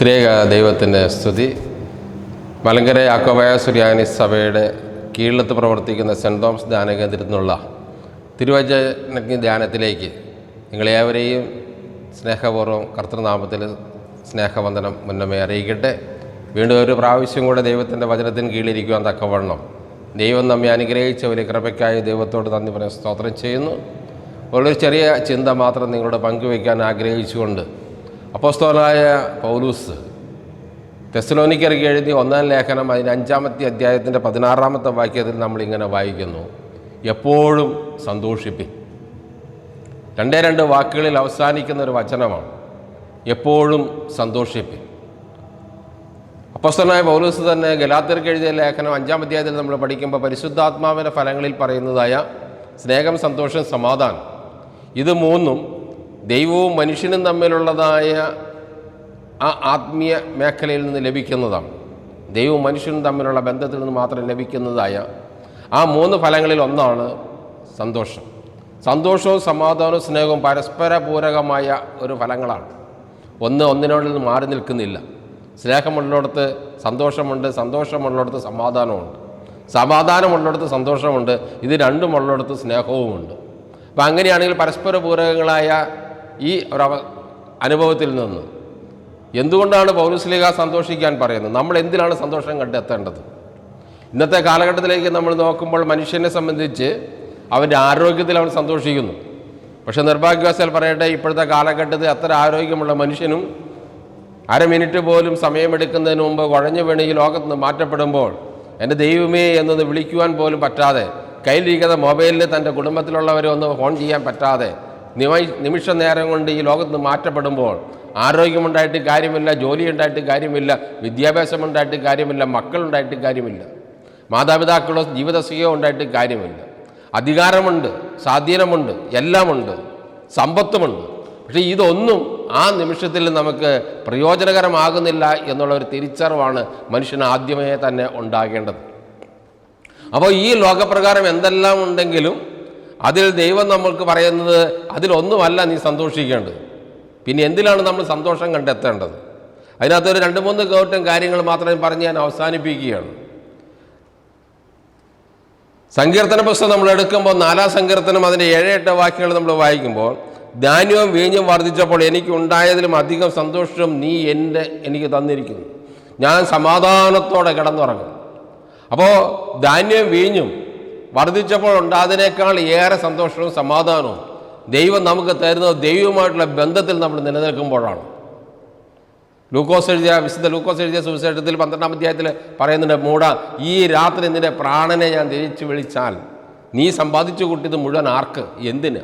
ത്രിയേക ദൈവത്തിന്റെ സ്തുതി. മലങ്കര യാക്കോബായ സുറിയാനി സഭയുടെ കീഴിലത്ത് പ്രവർത്തിക്കുന്ന സെന്റ് തോമസ് ധ്യാന കേന്ദ്രത്തിൽ നിന്നുള്ള തിരുവചന ധ്യാനത്തിലേക്ക് നിങ്ങളേവരെയും സ്നേഹപൂർവം കർത്തൃനാമത്തിൽ സ്നേഹവന്ദനം മുന്നമേ അറിയിക്കട്ടെ. വീണ്ടും ഒരു പ്രാവശ്യം കൂടെ ദൈവത്തിന്റെ വചനത്തിന് കീഴിലിരിക്കുവാൻ തക്കവണ്ണം ദൈവം നമ്മെ അനുഗ്രഹിച്ച ഒരു കൃപയ്ക്കായി ദൈവത്തോട് നന്ദി പറഞ്ഞ് സ്തോത്രം ചെയ്യുന്നു. ഒരു ചെറിയ ചിന്ത മാത്രം നിങ്ങളോട് പങ്കുവയ്ക്കാൻ ആഗ്രഹിച്ചുകൊണ്ട് അപ്പോസ്തോലായ പൗലൂസ് തെസ്ലോനിക്കർക്ക് എഴുതിയ ഒന്നാം ലേഖനം അതിന്റെ അഞ്ചാമത്തെ അധ്യായത്തിന്റെ പതിനാറാമത്തെ വാക്യത്തിൽ നമ്മളിങ്ങനെ വായിക്കുന്നു. എപ്പോഴും സന്തോഷിപ്പി. രണ്ടേ രണ്ട് വാക്കുകളിൽ അവസാനിക്കുന്ന ഒരു വചനമാണ്. എപ്പോഴും സന്തോഷിപ്പി. അപ്പസ്തനായ പൗലൂസ് തന്നെ ഗലാത്തിർക്ക് എഴുതിയ ലേഖനം അഞ്ചാം അധ്യായത്തിൽ നമ്മൾ പഠിക്കുമ്പോൾ പരിശുദ്ധാത്മാവിന്റെ ഫലങ്ങളിൽ പറയുന്നതായ സ്നേഹം സന്തോഷം സമാധാനം. ഇത് മൂന്നും ദൈവവും മനുഷ്യനും തമ്മിലുള്ളതായ ആ ആത്മീയ മേഖലയിൽ നിന്ന് ലഭിക്കുന്നതാണ്. ദൈവവും മനുഷ്യനും തമ്മിലുള്ള ബന്ധത്തിൽ നിന്ന് മാത്രം ലഭിക്കുന്നതായ ആ മൂന്ന് ഫലങ്ങളിൽ ഒന്നാണ് സന്തോഷം. സന്തോഷവും സമാധാനവും സ്നേഹവും പരസ്പര പൂരകമായ ഒരു ഫലങ്ങളാണ്. ഒന്ന് ഒന്നിനോട് നിന്ന് മാറി നിൽക്കുന്നില്ല. സ്നേഹമുള്ളിടത്ത് സന്തോഷമുണ്ട് സന്തോഷമുള്ളിടത്ത് സമാധാനമുണ്ട്. സമാധാനമുള്ളിടത്ത് സന്തോഷമുണ്ട് ഇത് രണ്ടുമുള്ളിടത്ത് സ്നേഹവുമുണ്ട്. അപ്പം അങ്ങനെയാണെങ്കിൽ പരസ്പര പൂരകങ്ങളായ ഈ ഒരു അനുഭവത്തിൽ നിന്ന് എന്തുകൊണ്ടാണ് പൗരസ്ലിക സന്തോഷിക്കാൻ പറയുന്നത്? നമ്മൾ എന്തിനാണ് സന്തോഷം കണ്ടെത്തേണ്ടത് ഇന്നത്തെ കാലഘട്ടത്തിലേക്ക് നമ്മൾ നോക്കുമ്പോൾ മനുഷ്യനെ സംബന്ധിച്ച് അവന്റെ ആരോഗ്യത്തിൽ അവൻ സന്തോഷിക്കുന്നു. പക്ഷേ നിർഭാഗ്യവശാൽ പറയട്ടെ ഇപ്പോഴത്തെ കാലഘട്ടത്തിൽ അത്ര ആരോഗ്യമുള്ള മനുഷ്യനും അര മിനിറ്റ് പോലും സമയമെടുക്കുന്നതിന് മുമ്പ് കുഴഞ്ഞു വീണ് ഈ ലോകത്ത് നിന്ന് മാറ്റപ്പെടുമ്പോൾ എന്റെ ദൈവമേ എന്നത് വിളിക്കുവാൻ പോലും പറ്റാതെ കയ്യിലിരിക്കുന്ന മൊബൈലിൽ തന്റെ കുടുംബത്തിലുള്ളവരെ ഒന്ന് ഫോൺ ചെയ്യാൻ പറ്റാതെ നിമിഷ നേരം കൊണ്ട് ഈ ലോകത്ത് മാറ്റപ്പെടുമ്പോൾ ആരോഗ്യമുണ്ടായിട്ട് കാര്യമില്ല ജോലി ഉണ്ടായിട്ട് കാര്യമില്ല വിദ്യാഭ്യാസമുണ്ടായിട്ട് കാര്യമില്ല മക്കളുണ്ടായിട്ട് കാര്യമില്ല മാതാപിതാക്കളോ ജീവിതസുഖമോ ഉണ്ടായിട്ട് കാര്യമില്ല. അധികാരമുണ്ട് സ്വാധീനമുണ്ട് എല്ലാമുണ്ട് സമ്പത്തുമുണ്ട്. പക്ഷേ ഇതൊന്നും ആ നിമിഷത്തിൽ നമുക്ക് പ്രയോജനകരമാകുന്നില്ല എന്നുള്ള ഒരു തിരിച്ചറിവാണ് മനുഷ്യന് ആദ്യമേ തന്നെ ഉണ്ടാകേണ്ടത്. അപ്പോൾ ഈ ലോകപ്രകാരം എന്തെല്ലാം ഉണ്ടെങ്കിലും അതിൽ ദൈവം നമ്മൾക്ക് പറയുന്നത് അതിലൊന്നുമല്ല നീ സന്തോഷിക്കേണ്ടത്. പിന്നെ എന്തിലാണ് നമ്മൾ സന്തോഷം കണ്ടെത്തേണ്ടത്? അതിനകത്തൊരു രണ്ട് മൂന്ന് കൗട്ടം കാര്യങ്ങൾ മാത്രമേ പറഞ്ഞ് ഞാൻ അവസാനിപ്പിക്കുകയാണ്. സങ്കീർത്തന പുസ്തകം നമ്മൾ എടുക്കുമ്പോൾ നാലാം സങ്കീർത്തനം അതിന്റെ ഏഴ് എട്ട് വാക്യങ്ങൾ നമ്മൾ വായിക്കുമ്പോൾ ധാന്യവും വീഞ്ഞും വർദ്ധിച്ചപ്പോൾ എനിക്ക് ഉണ്ടായതിലും അധികം സന്തോഷം നീ എന്റെ എനിക്ക് തന്നിരിക്കുന്നു. ഞാൻ സമാധാനത്തോടെ കിടന്നുറങ്ങും അപ്പോൾ ധാന്യവും വീഞ്ഞും വർദ്ധിച്ചപ്പോൾ ഉണ്ടാതിനേക്കാൾ ഏറെ സന്തോഷവും സമാധാനവും ദൈവം നമുക്ക് തരുന്നത് ദൈവവുമായിട്ടുള്ള ബന്ധത്തിൽ നമ്മൾ നിലനിൽക്കുമ്പോഴാണ്. ലൂക്കോസ് എഴുതിയ വിശുദ്ധ ലൂക്കോസ് എഴുതിയ സുവിശേഷത്തിൽ പന്ത്രണ്ടാം അധ്യായത്തിൽ പറയുന്നുണ്ട് മൂട ഈ രാത്രി നിന്റെ പ്രാണനെ ഞാൻ തിരിച്ചു വിളിച്ചാൽ നീ സമ്പാദിച്ചു കൂട്ടിയത് മുഴുവൻ ആർക്ക്? എന്തിന്?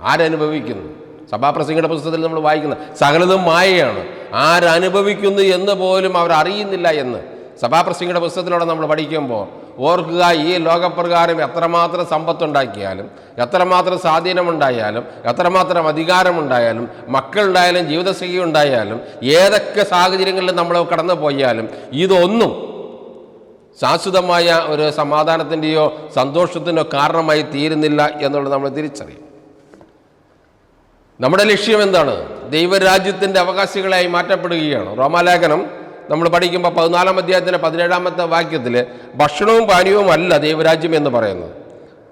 ആരനുഭവിക്കുന്നു സഭാപ്രസംഗിയുടെ പുസ്തകത്തിൽ നമ്മൾ വായിക്കുന്നത് സകലതും മായയാണ്. ആരനുഭവിക്കുന്നു എന്ന് പോലും അവർ അറിയുന്നില്ല എന്ന്. സഭാപ്രസംഗയുടെ പുസ്തകത്തിലൂടെ നമ്മൾ പഠിക്കുമ്പോൾ ഓർക്കുക ഈ ലോകപ്രകാരം എത്രമാത്രം സമ്പത്തുണ്ടാക്കിയാലും എത്രമാത്രം സ്വാധീനമുണ്ടായാലും എത്രമാത്രം അധികാരമുണ്ടായാലും മക്കളുണ്ടായാലും ജീവിതസഖി ഉണ്ടായാലും ഏതൊക്കെ സാഹചര്യങ്ങളിൽ നമ്മൾ കടന്നു പോയാലും ഇതൊന്നും ശാശ്വതമായ ഒരു സമാധാനത്തിന്റെയോ സന്തോഷത്തിനോ കാരണമായി തീരുന്നില്ല എന്നുള്ളത് നമ്മൾ തിരിച്ചറിയും. നമ്മുടെ ലക്ഷ്യം എന്താണ്? ദൈവരാജ്യത്തിന്റെ അവകാശികളായി മാറ്റപ്പെടുകയാണ്. റോമാലേഖനം നമ്മൾ പഠിക്കുമ്പോൾ പതിനാലാം അധ്യായത്തിന്റെ പതിനേഴാമത്തെ വാക്യത്തിൽ ഭക്ഷണവും പാനീയവും അല്ല ദൈവരാജ്യം എന്ന് പറയുന്നത്.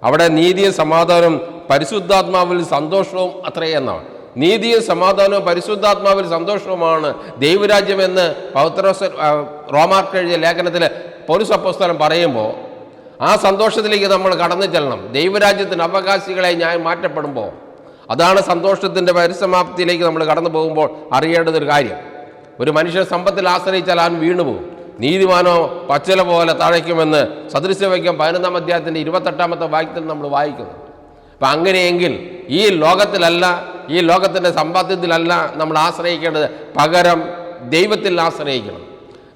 അവിടെ നീതിയും സമാധാനവും പരിശുദ്ധാത്മാവിൽ സന്തോഷവും അത്രയെന്നാണ് നീതിയും സമാധാനവും പരിശുദ്ധാത്മാവിൽ സന്തോഷവുമാണ് ദൈവരാജ്യം എന്ന് പൗത്രോസ് റോമാർക്ക് എഴുതിയ ലേഖനത്തിൽ പോലീസ് അപ്പോസ്തലം പറയുമ്പോൾ ആ സന്തോഷത്തിലേക്ക് നമ്മൾ കടന്നു ചെല്ലണം. ദൈവരാജ്യത്തിന് അവകാശികളെ ഞാൻ മാറ്റപ്പെടുമ്പോൾ അതാണ് സന്തോഷത്തിന്റെ പരിസമാപ്തിയിലേക്ക് നമ്മൾ കടന്നു പോകുമ്പോൾ അറിയേണ്ടതൊരു കാര്യം. ഒരു മനുഷ്യൻ സമ്പത്തിൽ ആശ്രയിച്ചാൽ അവൻ വീണുപോകും നീതിമാനോ പച്ചല പോലെ തഴയ്ക്കുമെന്ന് സദൃശ്യവയ്ക്കം പതിനൊന്നാം അധ്യായത്തിന്റെ ഇരുപത്തെട്ടാമത്തെ വാക്യത്തിൽ നമ്മൾ വായിക്കുന്നു. അപ്പം അങ്ങനെയെങ്കിൽ ഈ ലോകത്തിലല്ല ഈ ലോകത്തിന്റെ സമ്പാദ്യത്തിലല്ല നമ്മൾ ആശ്രയിക്കേണ്ടത്. പകരം ദൈവത്തിൽ ആശ്രയിക്കണം.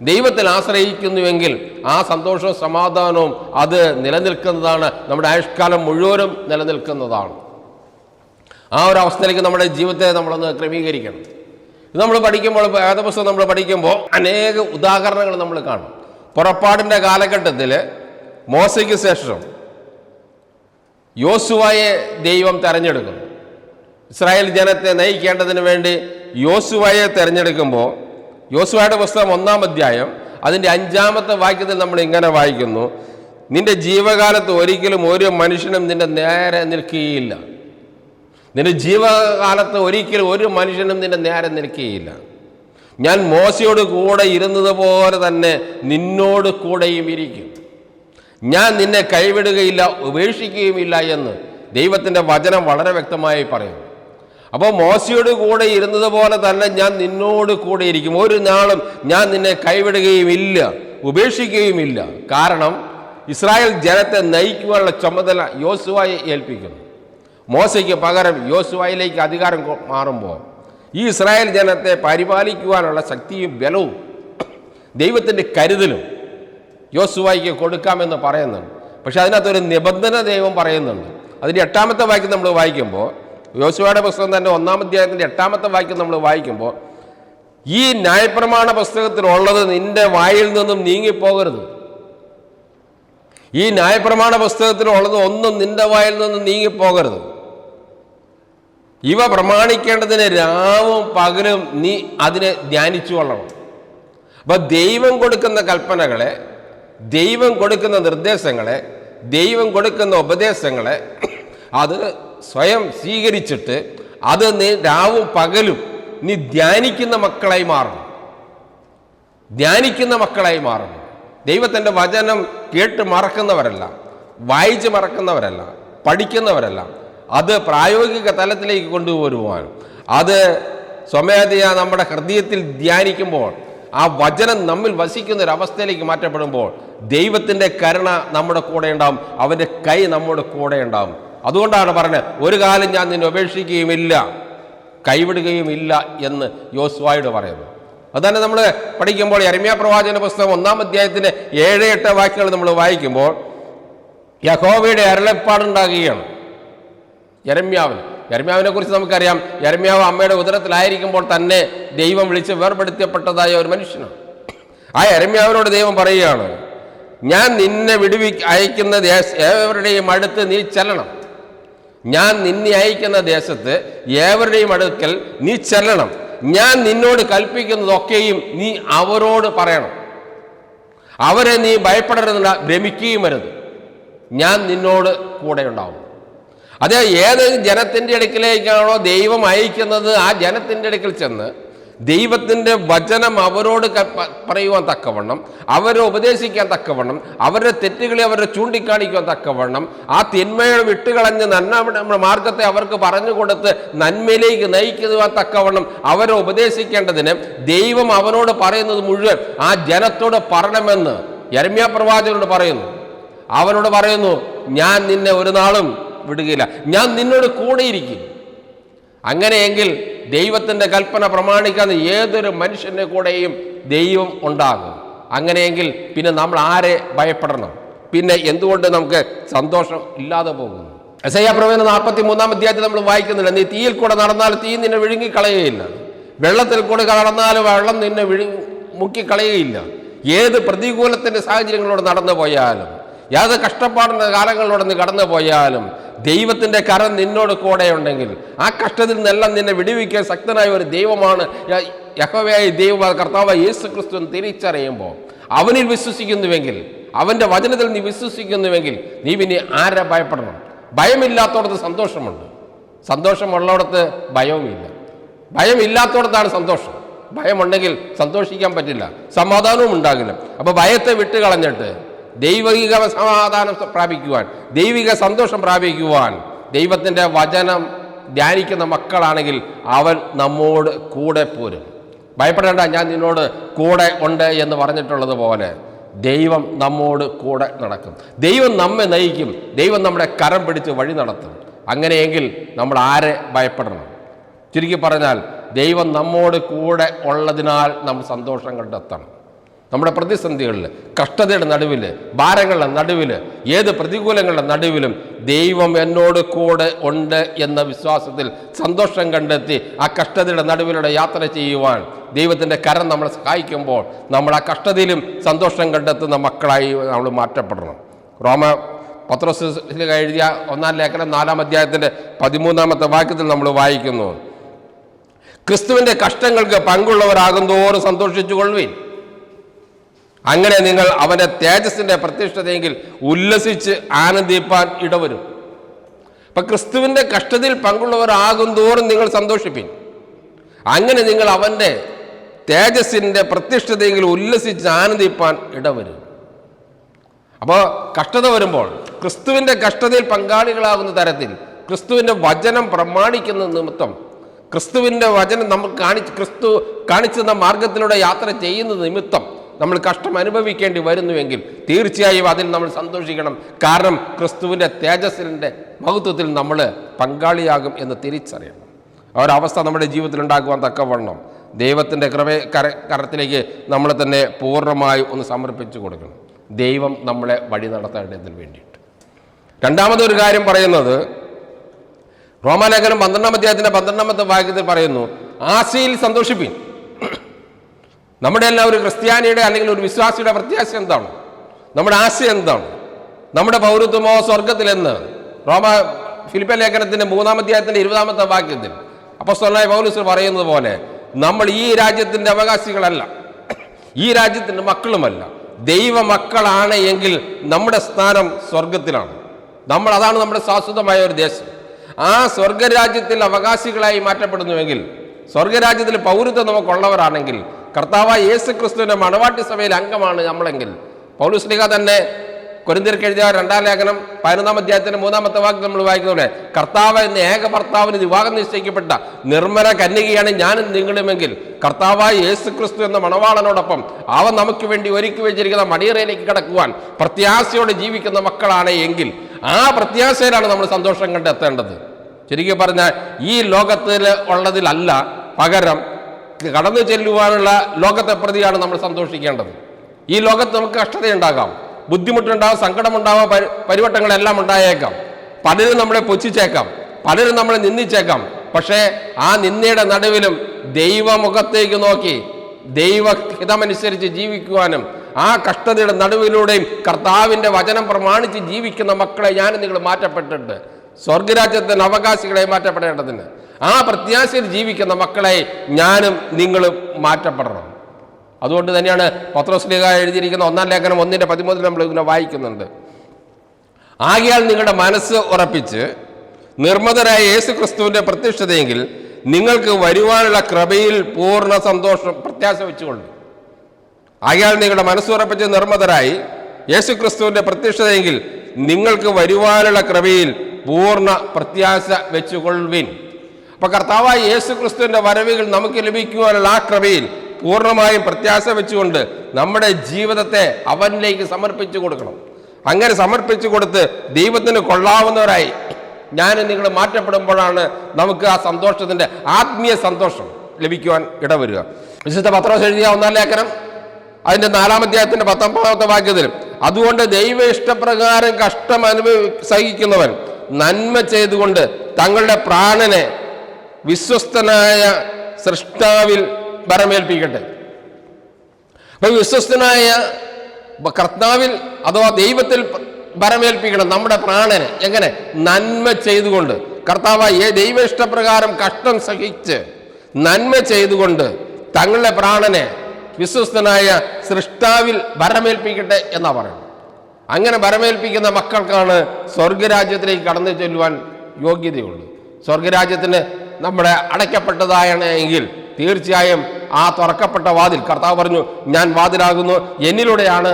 ദൈവത്തിൽ ആശ്രയിക്കുന്നുവെങ്കിൽ ആ സന്തോഷവും സമാധാനവും അത് നിലനിൽക്കുന്നതാണ്. നമ്മുടെ ആയുഷ്കാലം മുഴുവനും നിലനിൽക്കുന്നതാണ്. ആ ഒരു അവസ്ഥയിലേക്ക് നമ്മുടെ ജീവിതത്തെ നമ്മളൊന്ന് ക്രമീകരിക്കണം. ഇത് നമ്മൾ പഠിക്കുമ്പോൾ വേദപുസ്തകം നമ്മൾ പഠിക്കുമ്പോൾ അനേക ഉദാഹരണങ്ങൾ നമ്മൾ കാണും. പുറപ്പാടിന്റെ കാലഘട്ടത്തിൽ മോശയ്ക്ക് ശേഷം യോസുവായെ ദൈവം തെരഞ്ഞെടുക്കുന്നു. ഇസ്രായേൽ ജനത്തെ നയിക്കേണ്ടതിന് വേണ്ടി യോസുവായെ തിരഞ്ഞെടുക്കുമ്പോൾ യോസുവായുടെ പുസ്തകം ഒന്നാം അധ്യായം അതിന്റെ അഞ്ചാമത്തെ വാക്യത്തിൽ നമ്മൾ ഇങ്ങനെ വായിക്കുന്നു നിന്റെ ജീവകാലത്ത് ഒരിക്കലും ഒരു മനുഷ്യനും നിന്റെ നേരെ നിൽക്കുകയില്ല. നിന്റെ ജീവകാലത്ത് ഒരിക്കലും ഒരു മനുഷ്യനും നിന്റെ നേരെ നിൽക്കുകയില്ല. ഞാൻ മോശയോട് കൂടെ ഇരുന്നതുപോലെ തന്നെ നിന്നോട് കൂടെയും ഇരിക്കും. ഞാൻ നിന്നെ കൈവിടുകയില്ല ഉപേക്ഷിക്കുകയുമില്ല എന്ന് ദൈവത്തിന്റെ വചനം വളരെ വ്യക്തമായി പറയുന്നു അപ്പോൾ മോശയോട് കൂടെ ഇരുന്നത് പോലെ തന്നെ ഞാൻ നിന്നോട് കൂടെ ഇരിക്കും. ഒരു നാളും ഞാൻ നിന്നെ കൈവിടുകയുമില്ല ഉപേക്ഷിക്കുകയുമില്ല. കാരണം ഇസ്രായേൽ ജനത്തെ നയിക്കുവാനുള്ള ചുമതല യോസുവായി ഏൽപ്പിക്കുന്നു. മോശയ്ക്ക് പകരം യോസുവായിലേക്ക് അധികാരം മാറുമ്പോൾ ഈ ഇസ്രായേൽ ജനത്തെ പരിപാലിക്കുവാനുള്ള ശക്തിയും ബലവും ദൈവത്തിന്റെ കരുതലും യോസുവായിക്ക് കൊടുക്കാമെന്ന് പറയുന്നുണ്ട്. പക്ഷെ അതിനകത്തൊരു നിബന്ധന ദൈവം പറയുന്നുണ്ട്. അതിന്റെ എട്ടാമത്തെ വാക്യം നമ്മൾ വായിക്കുമ്പോൾ യോശുവയുടെ പുസ്തകം തന്നെ ഒന്നാം അധ്യായത്തിന്റെ എട്ടാമത്തെ വാക്യം നമ്മൾ വായിക്കുമ്പോൾ ഈ ന്യായപ്രമാണ പുസ്തകത്തിലുള്ളത് നിന്റെ വായിൽ നിന്നും നീങ്ങിപ്പോകരുത്. ഈ ന്യായപ്രമാണ പുസ്തകത്തിലുള്ളത് ഒന്നും നിന്റെ വായിൽ നിന്നും നീങ്ങിപ്പോകരുത്. ഇവ പ്രമാണിക്കേണ്ടതിന് രാവും പകലും നീ അതിനെ ധ്യാനിച്ചു കൊള്ളണം. അപ്പൊ ദൈവം കൊടുക്കുന്ന കൽപ്പനകളെ ദൈവം കൊടുക്കുന്ന നിർദ്ദേശങ്ങളെ ദൈവം കൊടുക്കുന്ന ഉപദേശങ്ങളെ അത് സ്വയം സ്വീകരിച്ചിട്ട് അത് നീ രാവും പകലും നീ ധ്യാനിക്കുന്ന മക്കളായി മാറണം. ധ്യാനിക്കുന്ന മക്കളായി മാറണം. ദൈവത്തിന്റെ വചനം കേട്ട് മറക്കുന്നവരല്ല വായിച്ച് മറക്കുന്നവരല്ല പഠിക്കുന്നവരല്ല അത് പ്രായോഗിക തലത്തിലേക്ക് കൊണ്ടുവരുവാൻ അത് സ്വമേധയാ നമ്മുടെ ഹൃദയത്തിൽ ധ്യാനിക്കുമ്പോൾ ആ വചനം നമ്മിൽ വസിക്കുന്ന ഒരു അവസ്ഥയിലേക്ക് മാറ്റപ്പെടുമ്പോൾ ദൈവത്തിന്റെ കരുണ നമ്മുടെ കൂടെ ഉണ്ടാവും അവന്റെ കൈ നമ്മുടെ കൂടെ ഉണ്ടാവും. അതുകൊണ്ടാണ് പറഞ്ഞത് ഒരു കാലം ഞാൻ നിന്നെ ഉപേക്ഷിക്കുകയുമില്ല കൈവിടുകയുമില്ല എന്ന് യോസ്വായോട് പറയുന്നു. അതുതന്നെ നമ്മൾ പഠിക്കുമ്പോൾ എരമ്യ പ്രവാചന പുസ്തകം ഒന്നാം അധ്യായത്തിന്റെ ഏഴ് എട്ട് വാക്യങ്ങൾ നമ്മൾ വായിക്കുമ്പോൾ യഹോവയുടെ അരുളപ്പാടുണ്ടാകുകയാണ്. യരമ്യാവിന് യരമ്യാവിനെ കുറിച്ച് നമുക്കറിയാം. യരമ്യാവ് അമ്മയുടെ ഉദരത്തിലായിരിക്കുമ്പോൾ തന്നെ ദൈവം വിളിച്ച് വേർപെടുത്തപ്പെട്ടതായ ഒരു മനുഷ്യനാണ്. ആ യരമ്യാവിനോട് ദൈവം പറയുകയാണ് ഞാൻ നിന്നെ വിടുവി അയക്കുന്ന ദേശ ഏവരുടെയും അടുത്ത് നീ ചെല്ലണം. ഞാൻ നിന്നെ അയക്കുന്ന ദേശത്ത് ഏവരുടെയും അടുക്കൽ നീ ചെല്ലണം. ഞാൻ നിന്നോട് കൽപ്പിക്കുന്നതൊക്കെയും നീ അവരോട് പറയണം. അവരെ നീ ഭയപ്പെടരുത് ഭ്രമിക്കുകയും വരുത് ഞാൻ നിന്നോട് കൂടെ ഉണ്ടാവും അതേ ഏത് ജനത്തിന്റെ അടുക്കിലേക്കാണോ ദൈവം അയക്കുന്നത് ആ ജനത്തിന്റെ അടുക്കൽ ചെന്ന് ദൈവത്തിന്റെ വചനം അവരോട് പറയുവാൻ തക്കവണ്ണം അവരെ ഉപദേശിക്കാൻ തക്കവണ്ണം അവരുടെ തെറ്റുകളെ അവരെ ചൂണ്ടിക്കാണിക്കുവാൻ തക്കവണ്ണം ആ തിന്മയുടെ വിട്ടുകളഞ്ഞ് നന്മ മാർഗത്തെ അവർക്ക് പറഞ്ഞു കൊടുത്ത് നന്മയിലേക്ക് നയിക്കുവാൻ തക്കവണ്ണം അവരെ ഉപദേശിക്കേണ്ടതിന് ദൈവം അവനോട് പറയുന്നത് മുഴുവൻ ആ ജനത്തോട് പറയണമെന്ന് യരമ്യ പ്രവാചകനോട് പറയുന്നു. അവനോട് പറയുന്നു ഞാൻ നിന്നെ ഒരു നാളും വിടുകയില്ല. ഞാൻ നിന്നോട് കൂടെയിരിക്കും. അങ്ങനെയെങ്കിൽ ദൈവത്തിന്റെ കൽപ്പന പ്രമാണിക്കാതെ ഏതൊരു മനുഷ്യന്റെ കൂടെയും ദൈവം ഉണ്ടാകും. അങ്ങനെയെങ്കിൽ പിന്നെ നമ്മൾ ആരെ ഭയപ്പെടണം? പിന്നെ എന്തുകൊണ്ട് നമുക്ക് സന്തോഷം ഇല്ലാതെ പോകുന്നു? എസ് ഐ പ്രവേദന നാൽപ്പത്തി മൂന്നാം അധ്യായത്തിൽ നമ്മൾ വായിക്കുന്നില്ല. നീ തീയിൽ കൂടെ നടന്നാൽ തീ നിന്നെ വിഴുങ്ങിക്കളയുകയില്ല. വെള്ളത്തിൽ കൂടെ നടന്നാൽ വെള്ളം നിന്നെ വിഴു മുക്കിക്കളയുകയില്ല. ഏത് പ്രതികൂലത്തിന്റെ സാഹചര്യങ്ങളോട് നടന്നു പോയാലും ഏത് കഷ്ടപ്പാടിന്റെ കാലങ്ങളിലൂടെ നീ കടന്നു പോയാലും ദൈവത്തിന്റെ കരം നിന്നോട് കൂടെ ഉണ്ടെങ്കിൽ ആ കഷ്ടത്തിൽ നിന്നെല്ലാം നിന്നെ വിടുവിക്കാൻ ശക്തനായ ഒരു ദൈവമാണ് യഹോവയായ ദൈവ കർത്താവ് യേസു ക്രിസ്തു തിരിച്ചറിയുമ്പോൾ അവനിൽ വിശ്വസിക്കുന്നുവെങ്കിൽ അവന്റെ വചനത്തിൽ നീ വിശ്വസിക്കുന്നുവെങ്കിൽ നീ പിന്നെ ആരെ ഭയപ്പെടണം? ഭയമില്ലാത്തടത്ത് സന്തോഷമുണ്ട്. സന്തോഷമുള്ളിടത്ത് ഭയവുമില്ല. ഭയമില്ലാത്തടത്താണ് സന്തോഷം. ഭയമുണ്ടെങ്കിൽ സന്തോഷിക്കാൻ പറ്റില്ല. സമാധാനവും ഉണ്ടാകില്ല. അപ്പോൾ ഭയത്തെ വിട്ട് കളഞ്ഞിട്ട് ദൈവിക സമാധാനം പ്രാപിക്കുവാൻ ദൈവിക സന്തോഷം പ്രാപിക്കുവാൻ ദൈവത്തിന്റെ വചനം ധ്യാനിക്കുന്ന മക്കളാണെങ്കിൽ അവൻ നമ്മോട് കൂടെ പോരും. ഭയപ്പെടേണ്ട ഞാൻ നിന്നോട് കൂടെ ഉണ്ട് എന്ന് പറഞ്ഞിട്ടുള്ളത് പോലെ ദൈവം നമ്മോട് കൂടെ നടക്കും. ദൈവം നമ്മെ നയിക്കും. ദൈവം നമ്മുടെ കരം പിടിച്ച് വഴി നടത്തും. അങ്ങനെയെങ്കിൽ നമ്മൾ ആരെ ഭയപ്പെടണം? ചുരുക്കി പറഞ്ഞാൽ ദൈവം നമ്മോട് കൂടെ ഉള്ളതിനാൽ നമ്മൾ സന്തോഷം കണ്ടെത്തണം. നമ്മുടെ പ്രതിസന്ധികളിൽ കഷ്ടതയുടെ നടുവിൽ ഭാരങ്ങളുടെ നടുവിൽ ഏത് പ്രതികൂലങ്ങളുടെ നടുവിലും ദൈവം എന്നോട് കൂടെ ഉണ്ട് എന്ന വിശ്വാസത്തിൽ സന്തോഷം കണ്ടെത്തി ആ കഷ്ടതയുടെ നടുവിലൂടെ യാത്ര ചെയ്യുവാൻ ദൈവത്തിന്റെ കരം നമ്മളെ സഹായിക്കുമ്പോൾ നമ്മൾ ആ കഷ്ടതയിലും സന്തോഷം കണ്ടെത്തുന്ന മക്കളായി നമ്മൾ മാറ്റപ്പെടണം. റോമ പത്രോസിൽ എഴുതിയ ഒന്നാം ലേഖനം നാലാം അധ്യായത്തിന്റെ പതിമൂന്നാമത്തെ വാക്യത്തിൽ നമ്മൾ വായിക്കുന്നു. ക്രിസ്തുവിന്റെ കഷ്ടങ്ങൾക്ക് പങ്കുള്ളവരാകും തോറും സന്തോഷിച്ചു കൊള്ളുവിൻ അങ്ങനെ നിങ്ങൾ അവന്റെ തേജസ്സിന്റെ പ്രത്യക്ഷതയെങ്കിൽ ഉല്ലസിച്ച് ആനന്ദിപ്പാൻ ഇടവരും. അപ്പം ക്രിസ്തുവിന്റെ കഷ്ടതയിൽ പങ്കുള്ളവരാകും തോറും നിങ്ങൾ സന്തോഷിപ്പിൻ. അങ്ങനെ നിങ്ങൾ അവന്റെ തേജസ്സിന്റെ പ്രത്യക്ഷതയെങ്കിൽ ഉല്ലസിച്ച് ആനന്ദിപ്പാൻ ഇടവരും. അപ്പോൾ കഷ്ടത വരുമ്പോൾ ക്രിസ്തുവിന്റെ കഷ്ടതയിൽ പങ്കാളികളാകുന്ന തരത്തിൽ ക്രിസ്തുവിന്റെ വചനം പ്രമാണിക്കുന്ന നിമിത്തം ക്രിസ്തുവിന്റെ വചനം നമ്മൾ കാണിച്ച് ക്രിസ്തു കാണിച്ചുന്ന മാർഗത്തിലൂടെ യാത്ര ചെയ്യുന്ന നിമിത്തം നമ്മൾ കഷ്ടം അനുഭവിക്കേണ്ടി വരുന്നുവെങ്കിൽ തീർച്ചയായും അതിൽ നമ്മൾ സന്തോഷിക്കണം. കാരണം ക്രിസ്തുവിന്റെ തേജസ്സിന്റെ മഹത്വത്തിൽ നമ്മൾ പങ്കാളിയാകും എന്ന് തിരിച്ചറിയണം. ആ അവസ്ഥ നമ്മുടെ ജീവിതത്തിൽ ഉണ്ടാക്കുവാൻ തക്കവണ്ണം ദൈവത്തിന്റെ കൃപ കര കരത്തിലേക്ക് നമ്മൾ തന്നെ പൂർണമായി ഒന്ന് സമർപ്പിച്ചു കൊടുക്കണം. ദൈവം നമ്മളെ വഴി നടത്തേണ്ടതിന് വേണ്ടിയിട്ട്. രണ്ടാമതൊരു കാര്യം പറയുന്നത് റോമാലേഖനം പന്ത്രണ്ടാം അധ്യായത്തിന്റെ പന്ത്രണ്ടാമത്തെ വാക്യത്തിൽ പറയുന്നു ആശയിൽ സന്തോഷിപ്പിൻ. നമ്മുടെ എല്ലാം ഒരു ക്രിസ്ത്യാനിയുടെ അല്ലെങ്കിൽ ഒരു വിശ്വാസിയുടെ പ്രത്യാശ എന്താണ്? നമ്മുടെ ആശയം എന്താണ്? നമ്മുടെ പൗരത്വമോ സ്വർഗത്തിലെന്ന് റോമ ഫിലിപ്പ ലേഖനത്തിന്റെ മൂന്നാം അധ്യായത്തിന്റെ ഇരുപതാമത്തെ വാക്യത്തിൽ അപ്പസ്തലനായ പൗലൂസ് പറയുന്നത് പോലെ നമ്മൾ ഈ രാജ്യത്തിന്റെ അവകാശികളല്ല ഈ രാജ്യത്തിന്റെ മക്കളുമല്ല. ദൈവ മക്കളാണ് എങ്കിൽ നമ്മുടെ സ്ഥാനം സ്വർഗത്തിലാണ്. നമ്മൾ അതാണ് നമ്മുടെ ശാശ്വതമായ ഒരു ദേശം. ആ സ്വർഗരാജ്യത്തിൽ അവകാശികളായി മാറ്റപ്പെടുന്നുവെങ്കിൽ സ്വർഗരാജ്യത്തിൽ പൗരത്വം നമുക്കുള്ളവരാണെങ്കിൽ കർത്താവായ യേസു ക്രിസ്തുവിന്റെ മണവാട്ടി സഭയിൽ അംഗമാണ് നമ്മളെങ്കിൽ. പൗലുസ്ലിഹ തന്നെ കൊരിന്തിർക്ക് എഴുതിയ രണ്ടാം ലേഖനം പതിനൊന്നാം അധ്യായത്തിന്റെ മൂന്നാമത്തെ വാക്ക് നമ്മൾ വായിക്കുന്നതോടെ കർത്താവ് എന്ന ഏക ഭർത്താവിന് വിവാഹം നിശ്ചയിക്കപ്പെട്ട നിർമ്മല കന്യകയാണ് ഞാനും നിങ്ങളുമെങ്കിൽ കർത്താവായ യേസു ക്രിസ്തു എന്ന മണവാളനോടൊപ്പം അവൻ നമുക്ക് വേണ്ടി ഒരുക്കി വെച്ചിരിക്കുന്ന മടിയറയിലേക്ക് കടക്കുവാൻ പ്രത്യാശയോടെ ജീവിക്കുന്ന മക്കളാണ് എങ്കിൽ ആ പ്രത്യാശയിലാണ് നമ്മൾ സന്തോഷം കണ്ടെത്തേണ്ടത്. ശരിക്കും പറഞ്ഞാൽ ഈ ലോകത്തിൽ ഉള്ളതിലല്ല പകരം കടന്നു ചെല്ലുവാനുള്ള ലോകത്തെ പ്രതിയാണ് നമ്മൾ സന്തോഷിക്കേണ്ടത്. ഈ ലോകത്ത് നമുക്ക് കഷ്ടതയുണ്ടാകാം. ബുദ്ധിമുട്ടുണ്ടാവാം സങ്കടമുണ്ടാവാം പരി പരിവട്ടങ്ങളെല്ലാം ഉണ്ടായേക്കാം. പലരും നമ്മളെ പൊച്ചിച്ചേക്കാം. പലരും നമ്മളെ നിന്ദിച്ചേക്കാം. പക്ഷേ ആ നിന്ദയുടെ നടുവിലും ദൈവമുഖത്തേക്ക് നോക്കി ദൈവഹിതമനുസരിച്ച് ജീവിക്കുവാനും ആ കഷ്ടതയുടെ നടുവിലൂടെയും കർത്താവിന്റെ വചനം പ്രമാണിച്ച് ജീവിക്കുന്ന മക്കളെ ഞാൻ നിങ്ങൾ മാറ്റപ്പെട്ടിട്ട് സ്വർഗരാജ്യത്തിന് അവകാശികളെ മാറ്റപ്പെടേണ്ടതിന്. ആ പ്രത്യാശയിൽ ജീവിക്കുന്ന മക്കളെ ഞാനും നിങ്ങളും മാറ്റപ്പെടണം. അതുകൊണ്ട് തന്നെയാണ് പത്രോസ്ലിക എഴുതിയിരിക്കുന്ന ഒന്നാം ലേഖനം ഒന്നിന്റെ പതിമൂന്നിൽ നമ്മൾ ഇങ്ങനെ വായിക്കുന്നുണ്ട്. ആകയാൽ നിങ്ങളുടെ മനസ്സ് ഉറപ്പിച്ച് നിർമ്മതരായ യേശു ക്രിസ്തുവിന്റെ പ്രത്യക്ഷതയെങ്കിൽ നിങ്ങൾക്ക് വരുവാനുള്ള കൃപയിൽ പൂർണ സന്തോഷം പ്രത്യാശ വെച്ചുകൊണ്ട്. ആകയാൽ നിങ്ങളുടെ മനസ്സുറപ്പിച്ച് നിർമ്മതരായി യേശു ക്രിസ്തുവിന്റെ പ്രത്യക്ഷതയെങ്കിൽ നിങ്ങൾക്ക് വരുവാനുള്ള കൃപയിൽ പൂർണ പ്രത്യാശ വെച്ചുകൊള്ളുവിൻ. അപ്പൊ കർത്താവായ യേശു ക്രിസ്തുവിന്റെ വരവുകൾ നമുക്ക് ലഭിക്കുവാനുള്ള ആ ക്രമയിൽ പൂർണമായും പ്രത്യാശ വെച്ചുകൊണ്ട് നമ്മുടെ ജീവിതത്തെ അവനിലേക്ക് സമർപ്പിച്ചു കൊടുക്കണം. അങ്ങനെ സമർപ്പിച്ചു കൊടുത്ത് ദൈവത്തിന് കൊള്ളാവുന്നവരായി ഞാൻ നിങ്ങൾ മാറ്റപ്പെടുമ്പോഴാണ് നമുക്ക് ആ സന്തോഷത്തിന്റെ ആത്മീയ സന്തോഷം ലഭിക്കുവാൻ ഇടവരിക. വിശുദ്ധ പത്രോസ് എഴുതിയ ഒന്നാം ലേഖനം അതിന്റെ നാലാം അധ്യായത്തിന്റെ പത്തൊമ്പതാമത്തെ വാക്യത്തിൽ അതുകൊണ്ട് ദൈവ ഇഷ്ടപ്രകാരം കഷ്ടം അനുഭവി സഹിക്കുന്നവൻ നന്മ ചെയ്തുകൊണ്ട് തങ്ങളുടെ പ്രാണനെ വിശ്വസ്തനായ സൃഷ്ടാവിൽ വരമേൽപ്പിക്കട്ടെ. അപ്പൊ വിശ്വസ്തനായ കർത്താവിൽ അഥവാ ദൈവത്തിൽ വരമേൽപ്പിക്കണം നമ്മുടെ പ്രാണനെ. എങ്ങനെ? നന്മ ചെയ്തുകൊണ്ട്. കർത്താവായ ദൈവ ഇഷ്ടപ്രകാരം കഷ്ടം സഹിച്ച് നന്മ ചെയ്തുകൊണ്ട് തങ്ങളുടെ പ്രാണനെ വിശ്വസ്തനായ സൃഷ്ടാവിൽ ഭരമേൽപ്പിക്കട്ടെ എന്നാ പറയുന്നത്. അങ്ങനെ ഭരമേൽപ്പിക്കുന്ന മക്കൾക്കാണ് സ്വർഗരാജ്യത്തിലേക്ക് കടന്നു ചെല്ലുവാൻ യോഗ്യതയുള്ളൂ സ്വർഗരാജ്യത്തിന് നമ്മുടെ അടയ്ക്കപ്പെട്ടതായാണ് എങ്കിൽ തീർച്ചയായും ആ തുറക്കപ്പെട്ട വാതിൽ കർത്താവ് പറഞ്ഞു ഞാൻ വാതിലാകുന്നു. എന്നിലൂടെയാണ്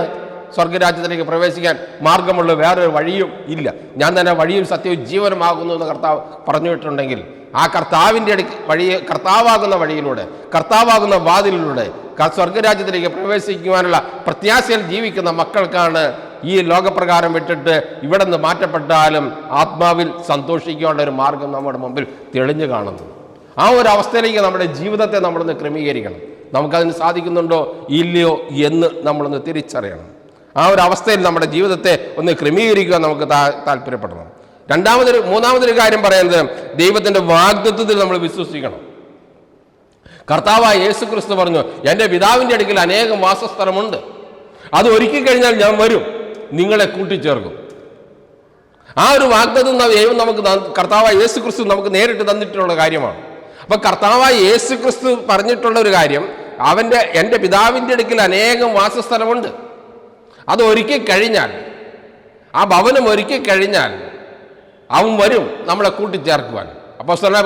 സ്വർഗരാജ്യത്തിലേക്ക് പ്രവേശിക്കാൻ മാർഗമുള്ള വേറൊരു വഴിയും ഇല്ല. ഞാൻ തന്നെ വഴിയും സത്യവും ജീവനുമാകുന്നു എന്ന് കർത്താവ് പറഞ്ഞിട്ടുണ്ടെങ്കിൽ ആ കർത്താവിന്റെ അടുക്ക് വഴി കർത്താവാകുന്ന വഴിയിലൂടെ കർത്താവാകുന്ന വാതിലിലൂടെ സ്വർഗരാജ്യത്തിലേക്ക് പ്രവേശിക്കുവാനുള്ള പ്രത്യാശയിൽ ജീവിക്കുന്ന മക്കൾക്കാണ് ഈ ലോകപ്രകാരം വിട്ടിട്ട് ഇവിടെ നിന്ന് മാറ്റപ്പെട്ടാലും ആത്മാവിൽ സന്തോഷിക്കേണ്ട ഒരു മാർഗം നമ്മുടെ മുമ്പിൽ തെളിഞ്ഞു കാണുന്നു. ആ ഒരു അവസ്ഥയിലേക്ക് നമ്മുടെ ജീവിതത്തെ നമ്മളൊന്ന് ക്രമീകരിക്കണം. നമുക്കതിന് സാധിക്കുന്നുണ്ടോ? ഇല്ലയോ എന്ന് നമ്മളൊന്ന് തിരിച്ചറിയണം. ആ ഒരു അവസ്ഥയിൽ നമ്മുടെ ജീവിതത്തെ ഒന്ന് ക്രമീകരിക്കുക നമുക്ക് താല്പര്യപ്പെടണം. രണ്ടാമതൊരു മൂന്നാമതൊരു കാര്യം പറയുന്നത് ദൈവത്തിന്റെ വാഗ്ദത്വത്തിൽ നമ്മൾ വിശ്വസിക്കണം. കർത്താവായ യേസു ക്രിസ്തു പറഞ്ഞു എന്റെ പിതാവിന്റെ അടുക്കൽ അനേകം വാസസ്ഥലമുണ്ട്. അത് ഒരുക്കി കഴിഞ്ഞാൽ ഞാൻ വരും. നിങ്ങളെ കൂട്ടിച്ചേർക്കും. ആ ഒരു വാഗ്ദത്തം ദൈവം നമുക്ക് കർത്താവായ യേസു ക്രിസ്തു നമുക്ക് നേരിട്ട് തന്നിട്ടുള്ള കാര്യമാണ്. അപ്പൊ കർത്താവായ യേസു ക്രിസ്തു പറഞ്ഞിട്ടുള്ള ഒരു കാര്യം അവന്റെ എന്റെ പിതാവിന്റെ അടുക്കിൽ അനേകം വാസസ്ഥലമുണ്ട്. അത് ഒരുക്കി കഴിഞ്ഞാൽ ആ ഭവനം ഒരുക്കി കഴിഞ്ഞാൽ അവൻ വരും നമ്മളെ കൂട്ടിച്ചേർക്കുവാൻ. അപ്പോൾ സ്ഥല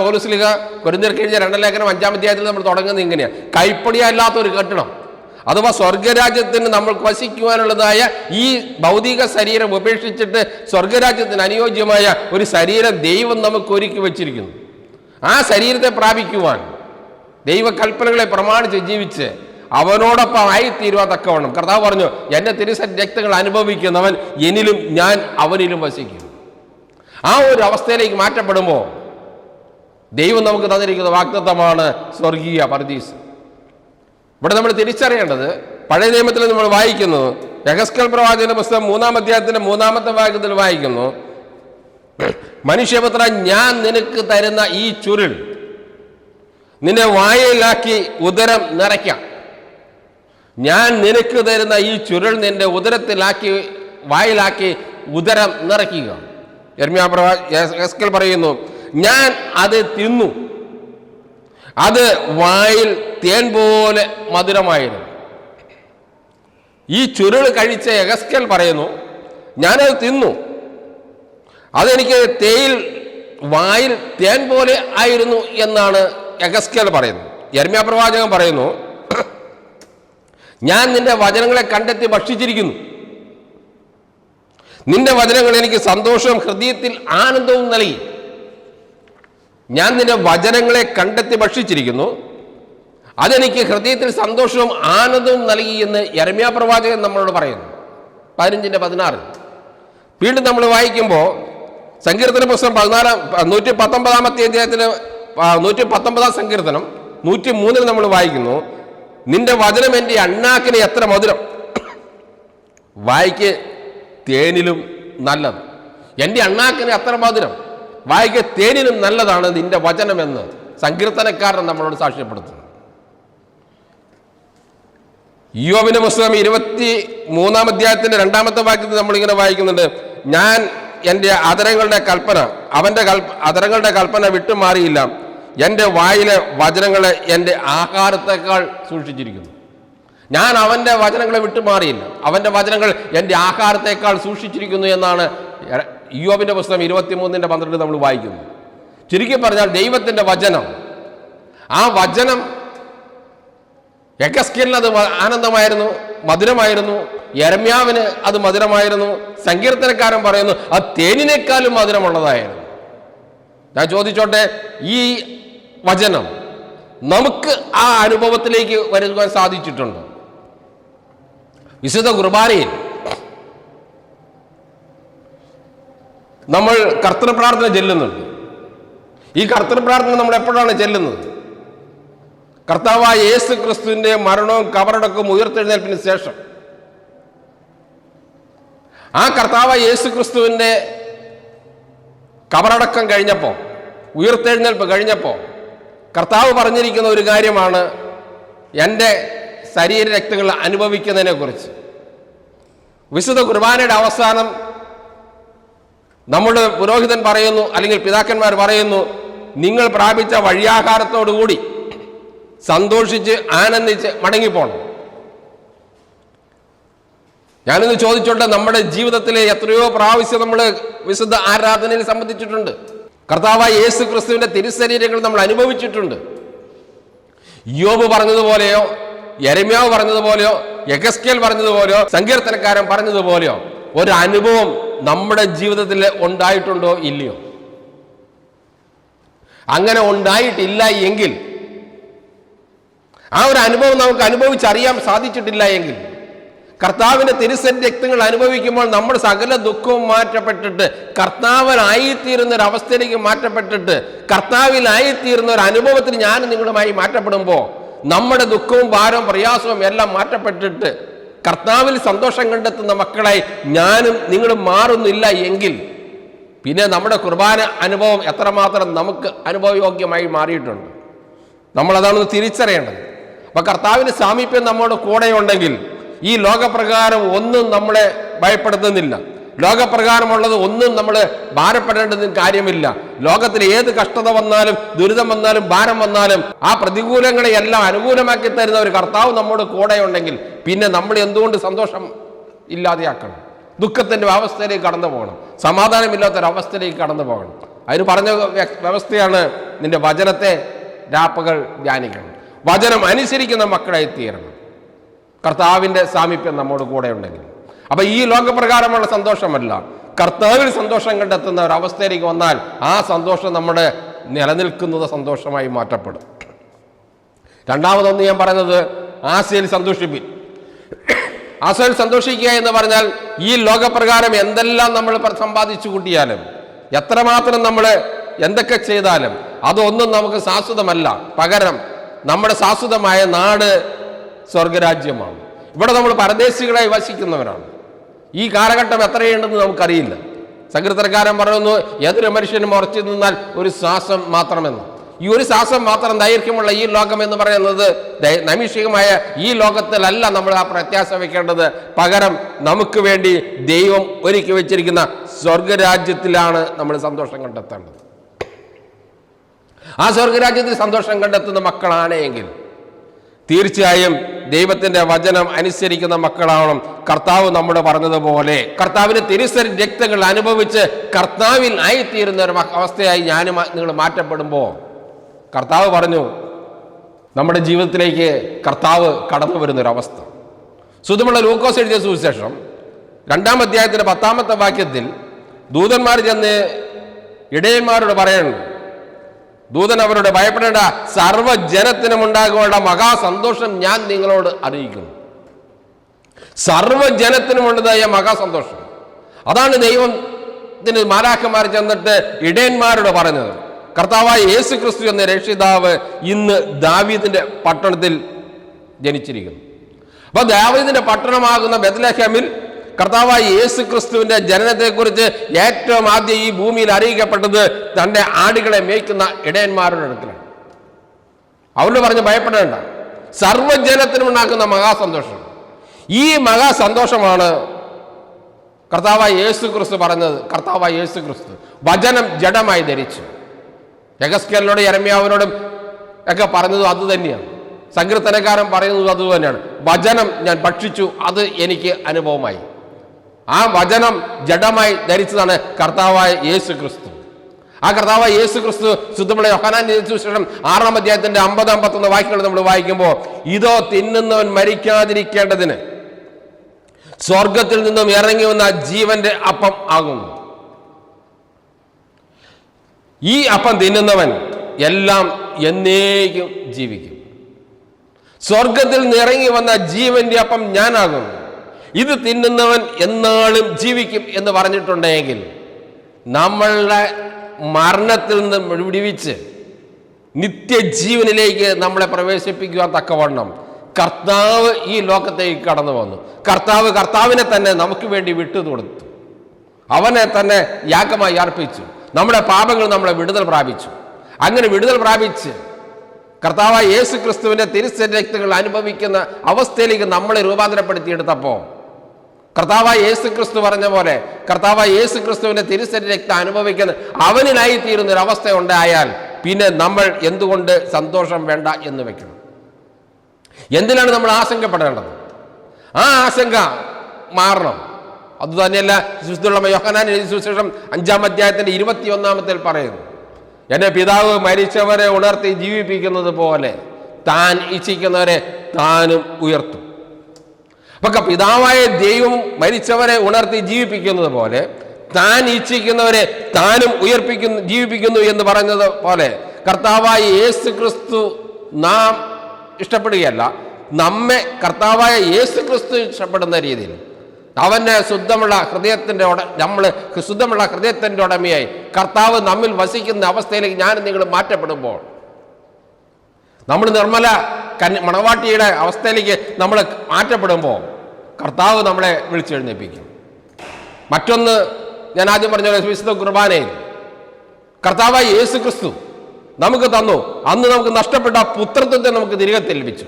കുരുന്നേർ കഴിഞ്ഞ രണ്ടാം ലേഖനം അഞ്ചാം അധ്യായത്തിൽ നമ്മൾ തുടങ്ങുന്നത് ഇങ്ങനെയാണ് കൈപ്പടിയല്ലാത്ത ഒരു കെട്ടിടം. അഥവാ സ്വർഗരാജ്യത്തിന് നമ്മൾ വസിക്കുവാനുള്ളതായ ഈ ഭൗതിക ശരീരം ഉപേക്ഷിച്ചിട്ട് സ്വർഗരാജ്യത്തിന് അനുയോജ്യമായ ഒരു ശരീരം ദൈവം നമുക്ക് ഒരുക്കി വച്ചിരിക്കുന്നു. ആ ശരീരത്തെ പ്രാപിക്കുവാൻ ദൈവകൽപ്പനകളെ പ്രമാണിച്ച് ജീവിച്ച് അവനോടൊപ്പം ആയിത്തീരുവാൻ തക്കവണ്ണം. കർത്താവ് പറഞ്ഞു എന്റെ തിരുസ രക്തങ്ങൾ അനുഭവിക്കുന്നവൻ എന്നിലും ഞാൻ അവനിലും വസിക്കും. ആ ഒരു അവസ്ഥയിലേക്ക് മാറ്റപ്പെടുമ്പോൾ ദൈവം നമുക്ക് തന്നിരിക്കുന്ന വാഗ്ദത്തമാണ് സ്വർഗീയ പർദീസ് ഇവിടെ നമ്മൾ തിരിച്ചറിയേണ്ടത് പഴയ നിയമത്തിൽ നമ്മൾ വായിക്കുന്നു. രഹസ്കൽ പ്രവാചകന്റെ പുസ്തകം മൂന്നാം അധ്യായത്തിന്റെ മൂന്നാമത്തെ ഭാഗത്തിൽ വായിക്കുന്നു. മനുഷ്യപുത്ര ഞാൻ നിനക്ക് തരുന്ന ഈ ചുരുൾ നിന്നെ വായയിലാക്കി ഉദരം നിറയ്ക്കാം. ഞാൻ നിനക്ക് തരുന്ന ഈ ചുരുൾ നിന്റെ ഉദരത്തിലാക്കി വായിലാക്കി ഉദരം നിറയ്ക്കുക. യർമ്യാ പ്രവാ പറയുന്നു ഞാൻ അത് തിന്നു. അത് വായിൽ തേൻ പോലെ മധുരമായിരുന്നു. ഈ ചുരുൾ കഴിച്ച എഗസ്കൽ പറയുന്നു ഞാനത് തിന്നു. അതെനിക്ക് തേയിൽ വായിൽ തേൻ പോലെ ആയിരുന്നു എന്നാണ് എഗസ്കൽ പറയുന്നത്. യർമ്യാ പ്രവാചകൻ പറയുന്നു ഞാൻ നിന്റെ വചനങ്ങളെ കണ്ടെത്തി ഭക്ഷിച്ചിരിക്കുന്നു. നിന്റെ വചനങ്ങൾ എനിക്ക് സന്തോഷവും ഹൃദയത്തിൽ ആനന്ദവും നൽകി. ഞാൻ നിന്റെ വചനങ്ങളെ കണ്ടെത്തി ഭക്ഷിച്ചിരിക്കുന്നു. അതെനിക്ക് ഹൃദയത്തിൽ സന്തോഷവും ആനന്ദവും നൽകി എന്ന് യരമ്യാ പ്രവാചകൻ നമ്മളോട് പറയുന്നു. പതിനഞ്ചിന്റെ പതിനാറ് വീണ്ടും നമ്മൾ വായിക്കുമ്പോൾ സങ്കീർത്തന പുസ്തകം പതിനാറാം നൂറ്റി പത്തൊമ്പതാമത്തെ അദ്ദേഹത്തിന് നൂറ്റി പത്തൊമ്പതാം സങ്കീർത്തനം നൂറ്റി മൂന്നിൽ നമ്മൾ വായിക്കുന്നു. നിന്റെ വചനം എന്റെ അണ്ണാക്കിന് എത്ര മധുരം? വായിക്ക് തേനിലും നല്ലത്. എന്റെ അണ്ണാക്കിന് അത്ര മധുരം? വായിക്ക് തേനിനും നല്ലതാണ് നിന്റെ വചനമെന്ന് സങ്കീർത്തനക്കാരൻ നമ്മളോട് സാക്ഷ്യപ്പെടുത്തുന്നു. യോബിന് പുസ്തകം ഇരുപത്തി മൂന്നാം അധ്യായത്തിന്റെ രണ്ടാമത്തെ വാക്യത്തിൽ നമ്മളിങ്ങനെ വായിക്കുന്നുണ്ട്. ഞാൻ എന്റെ അതരങ്ങളുടെ കൽപ്പന അവന്റെ കൽപ്പ അതരങ്ങളുടെ കൽപ്പന വിട്ടുമാറിയില്ല. എന്റെ വായിലെ വചനങ്ങളെ എന്റെ ആഹാരത്തെക്കാൾ സൂക്ഷിച്ചിരിക്കുന്നു. ഞാൻ അവന്റെ വചനങ്ങളെ വിട്ടുമാറിയില്ല. അവന്റെ വചനങ്ങൾ എന്റെ ആഹാരത്തെക്കാൾ സൂക്ഷിച്ചിരിക്കുന്നു എന്നാണ് യോബിന്റെ പുസ്തകം ഇരുപത്തിമൂന്നിന്റെ പന്ത്രണ്ട് നമ്മൾ വായിക്കുന്നു. ചുരുക്കി പറഞ്ഞാൽ ദൈവത്തിന്റെ വചനം. ആ വചനം യക്കസ്കിലിന് അത് ആനന്ദമായിരുന്നു മധുരമായിരുന്നു. യരമ്യാവിന് അത് മധുരമായിരുന്നു. സങ്കീർത്തനക്കാരൻ പറയുന്നു അത് തേനിനേക്കാളും മധുരമുള്ളതായിരുന്നു. ഞാൻ ചോദിച്ചോട്ടെ ഈ വചനം നമുക്ക് ആ അനുഭവത്തിലേക്ക് വരുവാൻ സാധിച്ചിട്ടുണ്ട്? വിശുദ്ധ കുർബാനയിൽ നമ്മൾ കർത്തന പ്രാർത്ഥന ചെല്ലുന്നുണ്ട്. ഈ കർത്തന പ്രാർത്ഥന നമ്മൾ എപ്പോഴാണ് ചെല്ലുന്നത്? കർത്താവായ യേസു ക്രിസ്തുവിന്റെ മരണവും കബറടക്കവും ഉയർത്തെഴുന്നേൽപ്പിന് ശേഷം. ആ കർത്താവായ യേസു ക്രിസ്തുവിന്റെ കബറടക്കം കഴിഞ്ഞപ്പോൾ ഉയർത്തെഴുന്നേൽപ്പ് കഴിഞ്ഞപ്പോൾ കർത്താവ് പറഞ്ഞിരിക്കുന്ന ഒരു കാര്യമാണ് എന്റെ ശരീര രക്തങ്ങൾ അനുഭവിക്കുന്നതിനെ കുറിച്ച് വിശുദ്ധ കുർബാനയുടെ അവസാനം നമ്മുടെ പുരോഹിതൻ പറയുന്നു അല്ലെങ്കിൽ പിതാക്കന്മാർ പറയുന്നു നിങ്ങൾ പ്രാപിച്ച വഴിയാഹാരത്തോടുകൂടി സന്തോഷിച്ച് ആനന്ദിച്ച് മടങ്ങിപ്പോണം. ഞാനിന്ന് ചോദിച്ചോട്ടെ നമ്മുടെ ജീവിതത്തിലെ എത്രയോ പ്രാവശ്യം നമ്മൾ വിശുദ്ധ ആരാധനയിൽ സംബന്ധിച്ചിട്ടുണ്ട്. കർത്താവായ യേസു ക്രിസ്തുവിന്റെ തിരുശരീരങ്ങൾ നമ്മൾ അനുഭവിച്ചിട്ടുണ്ട്. യോബ് പറഞ്ഞതുപോലെയോ യരമ്യാവ് പറഞ്ഞതുപോലെയോ യഗസ്കേൽ പറഞ്ഞതുപോലെയോ സങ്കീർത്തനക്കാരൻ പറഞ്ഞതുപോലെയോ ഒരു അനുഭവം നമ്മുടെ ജീവിതത്തിൽ ഉണ്ടായിട്ടുണ്ടോ ഇല്ലയോ? അങ്ങനെ ഉണ്ടായിട്ടില്ല എങ്കിൽ ആ ഒരു അനുഭവം നമുക്ക് അനുഭവിച്ചറിയാൻ സാധിച്ചിട്ടില്ല എങ്കിൽ കർത്താവിന്റെ തിരുസൻ രക്തങ്ങൾ അനുഭവിക്കുമ്പോൾ നമ്മുടെ സകല ദുഃഖവും മാറ്റപ്പെട്ടിട്ട് കർത്താവനായിത്തീരുന്ന ഒരു അവസ്ഥയിലേക്ക് മാറ്റപ്പെട്ടിട്ട് കർത്താവിലായിത്തീരുന്ന ഒരു അനുഭവത്തിൽ ഞാനും നിങ്ങളുമായി മാറ്റപ്പെടുമ്പോൾ നമ്മുടെ ദുഃഖവും ഭാരവും പ്രയാസവും എല്ലാം മാറ്റപ്പെട്ടിട്ട് കർത്താവിൽ സന്തോഷം കണ്ടെത്തുന്ന മക്കളെ ഞാനും നിങ്ങളും മാറുന്നില്ല എങ്കിൽ പിന്നെ നമ്മുടെ കുർബാന അനുഭവം എത്രമാത്രം നമുക്ക് അനുഭവയോഗ്യമായി മാറിയിട്ടുണ്ട്. നമ്മളതാണ് തിരിച്ചറിയേണ്ടത്. അപ്പൊ കർത്താവിന്റെ സാമീപ്യം നമ്മുടെ കൂടെയുണ്ടെങ്കിൽ ഈ ലോകപ്രകാരം ഒന്നും നമ്മളെ ഭയപ്പെടുത്തുന്നില്ല. ലോകപ്രകാരമുള്ളത് ഒന്നും നമ്മൾ ഭാരപ്പെടേണ്ടതും കാര്യമില്ല. ലോകത്തിൽ ഏത് കഷ്ടത വന്നാലും ദുരിതം വന്നാലും ഭാരം വന്നാലും ആ പ്രതികൂലങ്ങളെ എല്ലാം അനുകൂലമാക്കി തരുന്ന ഒരു കർത്താവ് നമ്മുടെ കൂടെ ഉണ്ടെങ്കിൽ പിന്നെ നമ്മൾ എന്തുകൊണ്ട് സന്തോഷം ഇല്ലാതെയാക്കണം? ദുഃഖത്തിന്റെ അവസ്ഥയിലേക്ക് കടന്നു പോകണം. സമാധാനമില്ലാത്തൊരവസ്ഥയിലേക്ക് കടന്നു പോകണം. അതിന് പറഞ്ഞ വ്യവസ്ഥയാണ് നിന്റെ വചനത്തെ രാപ്പകൾ ധ്യാനിക്കണം. വചനം അനുസരിക്കുന്ന മക്കളായി തീരണം. കർത്താവിന്റെ സാമീപ്യം നമ്മോട് കൂടെ ഉണ്ടെങ്കിൽ അപ്പൊ ഈ ലോകപ്രകാരമുള്ള സന്തോഷമല്ല. കർത്താവിൽ സന്തോഷം കണ്ടെത്തുന്ന ഒരു അവസ്ഥയിലേക്ക് വന്നാൽ ആ സന്തോഷം നമ്മുടെ നിലനിൽക്കുന്നത് സന്തോഷമായി മാറ്റപ്പെടും. രണ്ടാമതൊന്ന് ഞാൻ പറയുന്നത് ആശയിൽ സന്തോഷിപ്പിൻ. ആശയിൽ സന്തോഷിക്കുക എന്ന് പറഞ്ഞാൽ ഈ ലോകപ്രകാരം എന്തെല്ലാം നമ്മൾ സമ്പാദിച്ചു കൂട്ടിയാലും എത്രമാത്രം നമ്മൾ എന്തൊക്കെ ചെയ്താലും അതൊന്നും നമുക്ക് ശാശ്വതമല്ല. പകരം നമ്മുടെ ശാശ്വതമായ നാട് സ്വർഗരാജ്യമാണ്. ഇവിടെ നമ്മൾ പരദേശികളായി വസിക്കുന്നവരാണ്. ഈ കാലഘട്ടം എത്രയുണ്ടെന്ന് നമുക്കറിയില്ല. സങ്കീർത്തനക്കാരൻ പറയുന്നു ഏതൊരു മനുഷ്യനും ഉറച്ചു നിന്നാൽ ഒരു ശ്വാസം മാത്രമെന്ന്. ഈ ഒരു ശ്വാസം മാത്രം ദൈർഘ്യമുള്ള ഈ ലോകം എന്ന് പറയുന്നത് നൈമിഷികമായ ഈ ലോകത്തിലല്ല നമ്മൾ ആ പ്രത്യാശ വെക്കേണ്ടത്. പകരം നമുക്ക് വേണ്ടി ദൈവം ഒരുക്കി വെച്ചിരിക്കുന്ന സ്വർഗരാജ്യത്തിലാണ് നമ്മൾ സന്തോഷം കണ്ടെത്തേണ്ടത്. ആ സ്വർഗരാജ്യത്തിൽ സന്തോഷം കണ്ടെത്തുന്ന മക്കളാണ് എങ്കിൽ തീർച്ചയായും ദൈവത്തിന്റെ വചനം അനുസരിക്കുന്ന മക്കളാവണം. കർത്താവ് നമ്മുടെ പറഞ്ഞതുപോലെ കർത്താവിന്റെ തിരുസരി രക്തങ്ങൾ അനുഭവിച്ച് കർത്താവിൽ ആയിത്തീരുന്ന ഒരു അവസ്ഥയായി ഞാനും നിങ്ങൾ മാറ്റപ്പെടുമ്പോൾ കർത്താവ് പറഞ്ഞു നമ്മുടെ ജീവിതത്തിലേക്ക് കർത്താവ് കടന്നു വരുന്നൊരവസ്ഥ സുതുമുള്ള ലൂക്കോസ് എഴുതിയ സുവിശേഷം രണ്ടാം അധ്യായത്തിന്റെ പത്താമത്തെ വാക്യത്തിൽ ദൂതന്മാർ ചെന്ന് ഇടയന്മാരോട് പറയുന്നു ദൂതൻ അവരോട് ഭയപ്പെടേണ്ട സർവജനത്തിനും ഉണ്ടാകുവാനുള്ള മഹാസന്തോഷം ഞാൻ നിങ്ങളോട് അറിയിക്കുന്നു. സർവജനത്തിനുമുള്ളതായ മഹാസന്തോഷം. അതാണ് ദൈവത്തിന് മാലാക്കന്മാർ ചെന്നിട്ട് ഇടയന്മാരോട് പറഞ്ഞത്. കർത്താവായ യേസു ക്രിസ്തു എന്ന രക്ഷിതാവ് ഇന്ന് ദാവീദിന്റെ പട്ടണത്തിൽ ജനിച്ചിരിക്കുന്നു. അപ്പൊ ദാവീദിന്റെ പട്ടണമാകുന്ന ബethlehem-ൽ കർത്താവായ യേസു ക്രിസ്തുവിന്റെ ജനനത്തെക്കുറിച്ച് ഏറ്റവും ആദ്യം ഈ ഭൂമിയിൽ അറിയിക്കപ്പെട്ടത് തന്റെ ആടുകളെ മേയ്ക്കുന്ന ഇടയന്മാരുടെ അടുക്കലാണ്. അവരോട് പറഞ്ഞ് ഭയപ്പെടേണ്ട. സർവജനത്തിനും ഉണ്ടാക്കുന്ന മഹാസന്തോഷം. ഈ മഹാസന്തോഷമാണ് കർത്താവായ യേസു ക്രിസ്തു പറഞ്ഞത്. കർത്താവായ യേസു ക്രിസ്തു വചനം ജഡമായി ധരിച്ചു. യഗസ്കേലിനോടും യരമ്യാവിനോടും ഒക്കെ പറഞ്ഞതും അത് തന്നെയാണ്. സങ്കീർത്തനക്കാരൻ പറയുന്നതും അത് തന്നെയാണ് വചനം ഞാൻ ഭക്ഷിച്ചു അത് എനിക്ക് അനുഭവമായി. ആ വചനം ജഡമായി ധരിച്ചതാണ് കർത്താവായ യേശു ക്രിസ്തു ആ കർത്താവായ യേശു ക്രിസ്തു ശുദ്ധമുള്ള യോഹനാൻ ശേഷം ആറാം അധ്യായത്തിന്റെ അമ്പത് അമ്പത്തൊന്ന് വാക്യങ്ങൾ നമ്മൾ വായിക്കുമ്പോൾ ഇതോ തിന്നുന്നവൻ മരിക്കാതിരിക്കേണ്ടതിന് സ്വർഗത്തിൽ നിന്നും ഇറങ്ങി വന്ന ജീവന്റെ അപ്പം ആകുന്നു. ഈ അപ്പം തിന്നുന്നവൻ എല്ലാം എന്നേക്കും ജീവിക്കും. സ്വർഗത്തിൽ നിന്ന് ഇറങ്ങി വന്ന ജീവന്റെ അപ്പം ഞാനാകുന്നു. ഇത് തിന്നുന്നവൻ എന്നാളും ജീവിക്കും എന്ന് പറഞ്ഞിട്ടുണ്ടെങ്കിൽ നമ്മളുടെ മരണത്തിൽ നിന്ന് വിടിവിച്ച് നിത്യജീവനിലേക്ക് നമ്മളെ പ്രവേശിപ്പിക്കുവാൻ തക്കവണ്ണം കർത്താവ് ഈ ലോകത്തേക്ക് കടന്നു വന്നു. കർത്താവ് കർത്താവിനെ തന്നെ നമുക്ക് വേണ്ടി വിട്ടു കൊടുത്തു. അവനെ തന്നെ യാഗമായി അർപ്പിച്ചു. നമ്മുടെ പാപങ്ങൾ നമ്മളെ വിടുതൽ പ്രാപിച്ചു. അങ്ങനെ വിടുതൽ പ്രാപിച്ച് കർത്താവായ യേശു ക്രിസ്തുവിന്റെ തിരുസരക്തങ്ങൾ അനുഭവിക്കുന്ന അവസ്ഥയിലേക്ക് നമ്മളെ രൂപാന്തരപ്പെടുത്തിയെടുത്തപ്പോൾ കർത്താവായ യേസു ക്രിസ്തു പറഞ്ഞ പോലെ കർത്താവ് യേസു ക്രിസ്തുവിന്റെ തിരുസരി രക്തം അനുഭവിക്കുന്ന അവനിലായി തീരുന്ന ഒരു അവസ്ഥ ഉണ്ടായാൽ പിന്നെ നമ്മൾ എന്തുകൊണ്ട് സന്തോഷം വേണ്ട എന്ന് വെക്കണം. എന്തിനാണ് നമ്മൾ ആശങ്കപ്പെടേണ്ടത്? ആ ആശങ്ക മാറണം. അതുതന്നെയല്ല സുസ്തുള്ള യോഹനാൻ എഴുതി സുവിശേഷം അഞ്ചാം അധ്യായത്തിന്റെ ഇരുപത്തി ഒന്നാമത്തിൽ പറയുന്നു. എന്നെ പിതാവ് മരിച്ചവരെ ഉണർത്തി ജീവിപ്പിക്കുന്നത് പോലെ താൻ ഇച്ഛിക്കുന്നവരെ താനും ഉയർത്തും. അപ്പൊ പിതാവായ ദൈവം മരിച്ചവരെ ഉണർത്തി ജീവിപ്പിക്കുന്നത് പോലെ താൻ ഇച്ഛിക്കുന്നവരെ താനും ഉയർപ്പിക്കുന്നു ജീവിപ്പിക്കുന്നു എന്ന് പറഞ്ഞത് പോലെ കർത്താവായ യേസു ക്രിസ്തു നാം ഇഷ്ടപ്പെടുകയല്ല. നമ്മെ കർത്താവായ യേസു ക്രിസ്തു ഇഷ്ടപ്പെടുന്ന രീതിയിൽ. അവന്റെ ശുദ്ധമുള്ള ഹൃദയത്തിന്റെ ഉട നമ്മൾ ശുദ്ധമുള്ള ഹൃദയത്തിന്റെ ഉടമയായി കർത്താവ് നമ്മിൽ വസിക്കുന്ന അവസ്ഥയിലേക്ക് ഞാൻ നിങ്ങൾ മാറ്റപ്പെടുമ്പോൾ നമ്മൾ നിർമ്മല കന്യ മണവാട്ടിയുടെ അവസ്ഥയിലേക്ക് നമ്മൾ മാറ്റപ്പെടുമ്പോൾ കർത്താവ് നമ്മളെ വിളിച്ചെഴുന്നേപ്പിക്കും. മറ്റൊന്ന് ഞാൻ ആദ്യം പറഞ്ഞ വിശുദ്ധ കുർബാനയിൽ കർത്താവായ യേസു ക്രിസ്തു നമുക്ക് തന്നു. അന്ന് നമുക്ക് നഷ്ടപ്പെട്ട ആ പുത്രത്വത്തെ നമുക്ക് തിരികെ ലഭിച്ചു.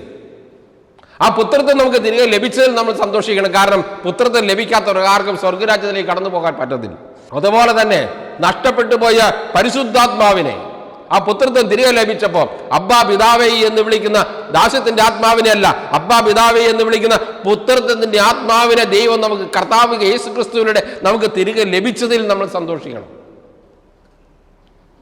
ആ പുത്രത്വം നമുക്ക് തിരികെ ലഭിച്ചതിൽ നമ്മൾ സന്തോഷിക്കണം. കാരണം പുത്രത്വം ലഭിക്കാത്തവർ ആർക്കും സ്വർഗരാജ്യത്തിലേക്ക് കടന്നു പോകാൻ പറ്റത്തില്ല. അതുപോലെ തന്നെ നഷ്ടപ്പെട്ടു പോയ പരിശുദ്ധാത്മാവിനെ ആ പുത്രത്വം തിരികെ ലഭിച്ചപ്പോൾ അബ്ബാ പിതാവേ എന്ന് വിളിക്കുന്ന ദാസ്യത്തിന്റെ ആത്മാവിനെ അല്ല അബ്ബാ പിതാവേ എന്ന് വിളിക്കുന്ന പുത്രത്വത്തിന്റെ ആത്മാവിനെ ദൈവം നമുക്ക് കർത്താവ് യേശു ക്രിസ്തുവിലൂടെ നമുക്ക് തിരികെ ലഭിച്ചതിൽ നമ്മൾ സന്തോഷിക്കണം.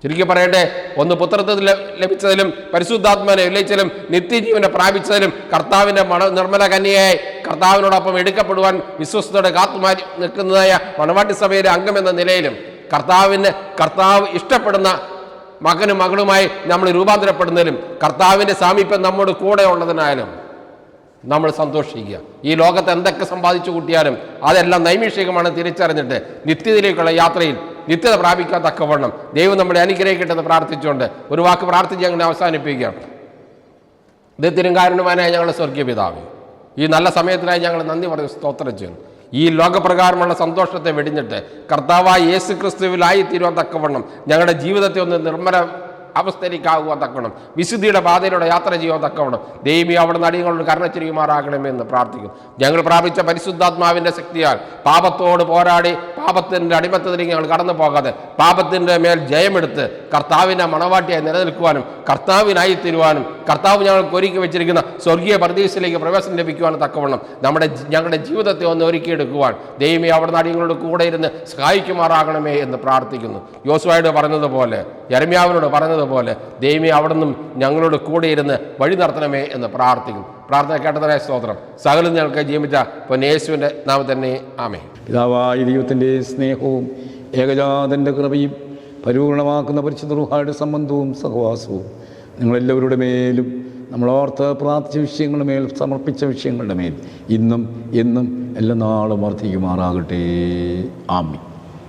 ചുരുക്കി പറയട്ടെ ഒന്ന് പുത്രത്വത്തിൽ ലഭിച്ചതിലും പരിശുദ്ധാത്മാനെ ഉല്ലയിച്ചതിലും നിത്യജീവനെ പ്രാപിച്ചതിലും കർത്താവിന്റെ മണ നിർമ്മല കന്യയായി കർത്താവിനോടൊപ്പം എടുക്കപ്പെടുവാൻ വിശ്വസ്തയോടെ കാത്തുമാരി നിൽക്കുന്നതായ മണവാട്ടി സഭയിലെ എന്ന നിലയിലും കർത്താവിന് കർത്താവ് ഇഷ്ടപ്പെടുന്ന മകനും മകളുമായി നമ്മൾ രൂപാന്തരപ്പെടുന്നതിലും കർത്താവിന്റെ സാമീപ്യം നമ്മുടെ കൂടെ ഉള്ളതിനായാലും നമ്മൾ സന്തോഷിക്കുക. ഈ ലോകത്ത് എന്തൊക്കെ സമ്പാദിച്ചു കൂട്ടിയാലും അതെല്ലാം നൈമിഷികമാണ് തിരിച്ചറിഞ്ഞിട്ട് നിത്യത്തിലേക്കുള്ള യാത്രയിൽ നിത്യത പ്രാപിക്കാൻ തക്കവണ്ണം ദൈവം നമ്മളെ അനുഗ്രഹിക്കട്ടെന്ന് പ്രാർത്ഥിച്ചുകൊണ്ട് ഒരു വാക്ക് പ്രാർത്ഥിച്ച് അങ്ങനെ അവസാനിപ്പിക്കുകയാണ് ഇത് കാരണവാനായ ഞങ്ങളുടെ സ്വർഗീയ പിതാവ് ഈ നല്ല സമയത്തിനായി ഞങ്ങൾ നന്ദി പറഞ്ഞ് സ്തോത്രം ചെയ്യുന്നു. ഈ ലോകപ്രകാരമുള്ള സന്തോഷത്തെ വെടിഞ്ഞിട്ട് കർത്താവായ യേസു ക്രിസ്തുവിലായി തീരുവാൻ തക്കവണ്ണം ഞങ്ങളുടെ ജീവിതത്തെ ഒന്ന് നിർമ്മല അവസ്ഥയിലേക്കാകുവാൻ തക്കണം വിശുദ്ധിയുടെ പാതയിലൂടെ യാത്ര ചെയ്യുവാൻ തക്കവണ്ണം. ദൈവി അവിടെ നടികളോട് കരുണ ചെയ്യുമാറാകണമെന്ന് പ്രാർത്ഥിക്കും ഞങ്ങൾ പ്രാപിച്ച പരിശുദ്ധാത്മാവിന്റെ ശക്തിയാൽ പാപത്തോട് പോരാടി പാപത്തിന്റെ അടിമത്തത്തിലേക്ക് ഞങ്ങൾ കടന്നു പോകാതെ പാപത്തിന്റെ മേൽ ജയമെടുത്ത് കർത്താവിന്റെ മണവാട്ടിയായി നിലനിൽക്കുവാനും കർത്താവിനായി തീരുവാനും കർത്താവ് ഞങ്ങൾക്ക് ഒരുക്കി വെച്ചിരിക്കുന്ന സ്വർഗീയ പ്രദേശത്തിലേക്ക് പ്രവേശനം ലഭിക്കുവാനും തക്കവണ്ണം നമ്മുടെ ഞങ്ങളുടെ ജീവിതത്തെ ഒന്ന് ഒരുക്കിയെടുക്കുവാൻ ദൈവമേ അവിടെ നടികളോട് കൂടെ ഇരുന്ന് സഹായിക്കുമാറാകണമേ എന്ന് പ്രാർത്ഥിക്കുന്നു. യോസുവായിട്ട് പറഞ്ഞതുപോലെ യരമ്യാവിനോട് പറഞ്ഞതുപോലെ ദൈവമേ അവിടെ നിന്നും ഞങ്ങളോട് കൂടെ ഇരുന്ന് വഴി നടത്തണമേ എന്ന് പ്രാർത്ഥിക്കും പ്രാർത്ഥന കേട്ടതായ സ്തോത്രം. സകലം ഞങ്ങൾക്ക് ജീവിച്ച പൊന്നേശുവിന്റെ തന്നെ ആമേ പിതാവായ ദൈവത്തിന്റെ സ്നേഹവും ഏകജാതന്റെ കൃപയും പരിപൂർണമാക്കുന്ന പരിശുദ്ധ സംബന്ധവും സഹവാസവും നിങ്ങളെല്ലാവരുടെ മേലും നമ്മളോർത്ത് പ്രാർത്ഥിച്ച വിഷയങ്ങളുടെ മേൽ സമർപ്പിച്ച വിഷയങ്ങളുടെ മേൽ ഇന്നും എന്നും എല്ലാ നാളും വർദ്ധിക്കുമാറാകട്ടെ. ആമി